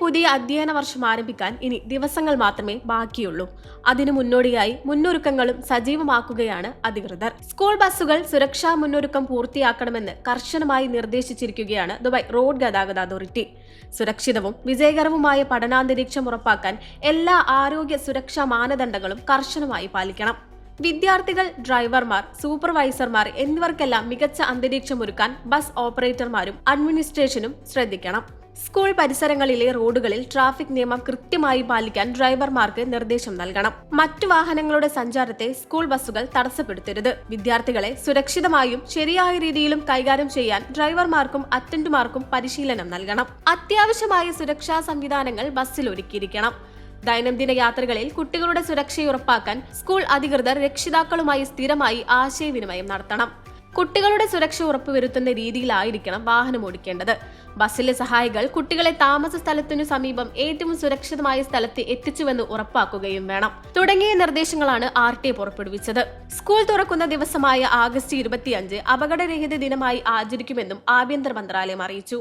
പുതിയ അധ്യയന വർഷം ആരംഭിക്കാൻ ഇനി ദിവസങ്ങൾ മാത്രമേ ബാക്കിയുള്ളൂ. അതിനു മുന്നോടിയായി മുന്നൊരുക്കങ്ങളും സജീവമാക്കുകയാണ് അധികൃതർ. സ്കൂൾ ബസ്സുകൾ സുരക്ഷാ മുന്നൊരുക്കം പൂർത്തിയാക്കണമെന്ന് കർശനമായി നിർദ്ദേശിച്ചിരിക്കുകയാണ് ദുബായ് റോഡ് ഗതാഗത അതോറിറ്റി. സുരക്ഷിതവും വിജയകരവുമായ പഠനാന്തരീക്ഷം ഉറപ്പാക്കാൻ എല്ലാ ആരോഗ്യ സുരക്ഷാ മാനദണ്ഡങ്ങളും കർശനമായി പാലിക്കണം. വിദ്യാർത്ഥികൾ ഡ്രൈവർമാർ സൂപ്പർവൈസർമാർ എന്നിവർക്കെല്ലാം മികച്ച അന്തരീക്ഷം ഒരുക്കാൻ ബസ് ഓപ്പറേറ്റർമാരും അഡ്മിനിസ്ട്രേഷനും ശ്രദ്ധിക്കണം. സ്കൂൾ പരിസരങ്ങളിലെ റോഡുകളിൽ ട്രാഫിക് നിയമം കൃത്യമായി പാലിക്കാൻ ഡ്രൈവർമാർക്ക് നിർദ്ദേശം നൽകണം. മറ്റു വാഹനങ്ങളുടെ സഞ്ചാരത്തെ സ്കൂൾ ബസ്സുകൾ തടസ്സപ്പെടുത്തരുത്. വിദ്യാർത്ഥികളെ സുരക്ഷിതമായും ശരിയായ രീതിയിലും കൈകാര്യം ചെയ്യാൻ ഡ്രൈവർമാർക്കും അറ്റൻഡുമാർക്കും പരിശീലനം നൽകണം. അത്യാവശ്യമായ സുരക്ഷാ സംവിധാനങ്ങൾ ബസ്സിൽ ഒരുക്കിയിരിക്കണം. ദൈനംദിന യാത്രകളിൽ കുട്ടികളുടെ സുരക്ഷ ഉറപ്പാക്കാൻ സ്കൂൾ അധികൃതർ രക്ഷിതാക്കളുമായി സ്ഥിരമായി ആശയവിനിമയം നടത്തണം. കുട്ടികളുടെ സുരക്ഷ ഉറപ്പുവരുത്തുന്ന രീതിയിലായിരിക്കണം വാഹനം ഓടിക്കേണ്ടത്. ബസ്സിലെ സഹായികൾ കുട്ടികളെ താമസ സ്ഥലത്തിനു സമീപം ഏറ്റവും സുരക്ഷിതമായ സ്ഥലത്ത് എത്തിച്ചുവെന്ന് ഉറപ്പാക്കുകയും വേണം. തുടങ്ങിയ നിർദ്ദേശങ്ങളാണ് ആർ ടി പുറപ്പെടുവിച്ചത്. സ്കൂൾ തുറക്കുന്ന ദിവസമായ ആഗസ്റ്റ് ഇരുപത്തിയഞ്ച് അപകടരഹിത ദിനമായി ആചരിക്കുമെന്നും ആഭ്യന്തര മന്ത്രാലയം അറിയിച്ചു.